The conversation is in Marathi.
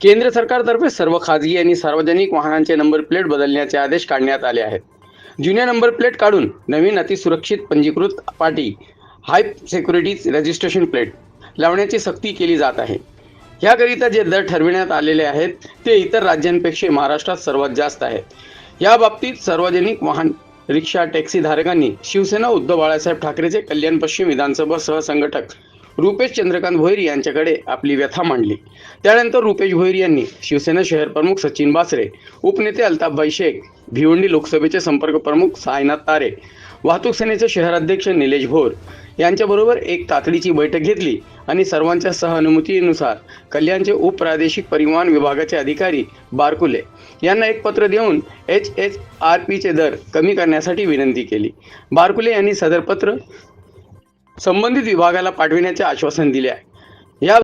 केंद्र सरकारतर्फे सर्व खाजगी आणि सार्वजनिक वाहनांचे नंबर प्लेट बदलण्याचे आदेश काढण्यात आले आहेत. जुन्या नंबर प्लेट काढून नवीन अतिसुरक्षित पंजीकृत पाटी हाय सिक्युरिटी रजिस्ट्रेशन प्लेट लावण्याची सक्ती केली जात आहे. याकरिता जे दर ठरविण्यात आलेले आहेत ते इतर राज्यांपेक्षा महाराष्ट्रात सर्वात जास्त आहेत. या बाबतीत सार्वजनिक वाहन रिक्षा टॅक्सी धारकांनी शिवसेना उद्धव बाळासाहेब ठाकरेचे कल्याण पश्चिम विधानसभा सहसंघटक रुपेश चंद्रकांत भोईर यांच्याकडे आपली व्यथा मांडली. त्यानंतर रुपेश भोईर यांनी शिवसेना शहर प्रमुख सचिन बासरे उपनेते अल्ताफभाई शेख भिवंडी लोकसभेचे संपर्क प्रमुख सायनाथ तारे वाहतूक सेनेचे शहराध्यक्ष निलेश भोर यांच्याबरोबर एक तातडीची बैठक घेतली आणि सर्वांच्या सहअनुमतीनुसार कल्याणचे उपप्रादेशिक परिवहन विभागाचे अधिकारी बारकुले यांना एक पत्र देऊन एच एच आर पीचे दर कमी करण्यासाठी विनंती केली. बारकुले यांनी सदर पत्र संबंधित विभागाला पाठविण्याचे आश्वासन दिले आहे.